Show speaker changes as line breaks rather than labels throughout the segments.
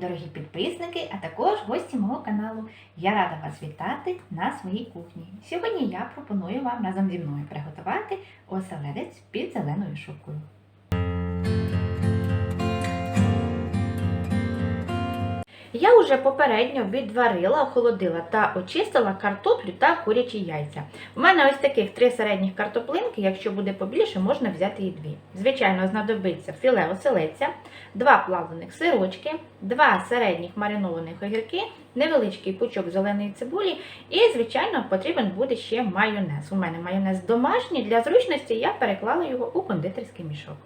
дорогі підписники, а також гості мого каналу. Я рада вас вітати на своїй кухні. Сьогодні я пропоную вам разом зі мною приготувати оселедець під зеленою шубкою. Я вже попередньо відварила, охолодила та очистила картоплю та курячі яйця. У мене ось таких три середніх картоплинки, якщо буде побільше, можна взяти і дві. Звичайно, знадобиться філе оселедця, два плавлених сирочки, два середніх маринованих огірки, невеличкий пучок зеленої цибулі і, звичайно, потрібен буде ще майонез. У мене майонез домашній, для зручності я переклала його у кондитерський мішок.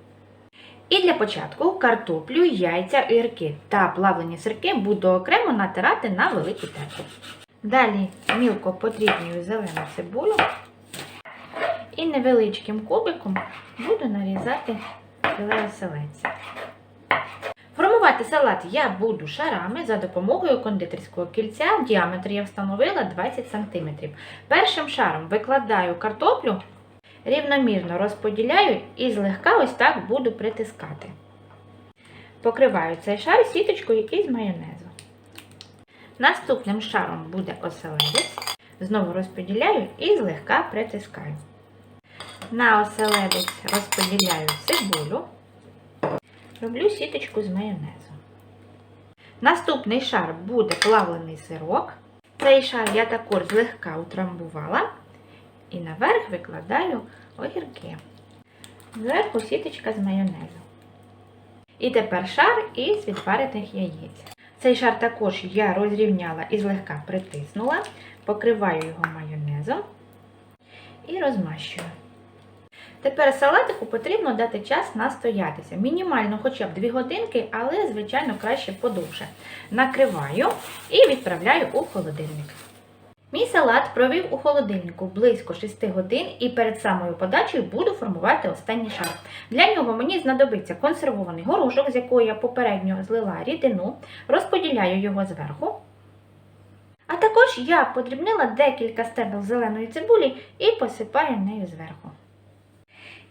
І для початку картоплю, яйця, огірки та плавлені сирки буду окремо натирати на велику терку. Далі мілко подрібнюю зелену цибулю і невеличким кубиком буду нарізати філе оселедця. Формувати салат я буду шарами за допомогою кондитерського кільця. В діаметрі я встановила 20 см. Першим шаром викладаю картоплю рівномірно розподіляю і злегка ось так буду притискати. Покриваю цей шар сіточкою із майонезу. Наступним шаром буде оселедець. Знову розподіляю і злегка притискаю. На оселедець розподіляю цибулю, роблю сіточку з майонезу. Наступний шар буде плавлений сирок. Цей шар я також злегка утрамбувала. І наверх викладаю огірки. Зверху сіточка з майонезу. І тепер шар із відварених яєць. Цей шар також я розрівняла і злегка притиснула, покриваю його майонезом і розмащую. Тепер салатику потрібно дати час настоятися. Мінімально хоча б 2 годинки, але, звичайно, краще подовше. Накриваю і відправляю у холодильник. Мій салат провів у холодильнику близько 6 годин і перед самою подачею буду формувати останній шар. Для нього мені знадобиться консервований горошок, з якого я попередньо злила рідину, розподіляю його зверху. А також я подрібнила декілька стебел зеленої цибулі і посипаю нею зверху.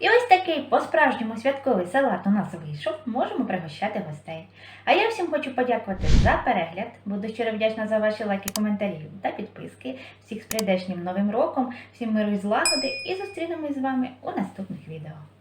І ось такий по-справжньому святковий салат у нас вийшов, можемо пригощати гостей. А я всім хочу подякувати за перегляд. Буду щиро вдячна за ваші лайки, коментарі та підписки. Всіх з прийдешнім новим роком, всім миру і злагоди і зустрінемось з вами у наступних відео.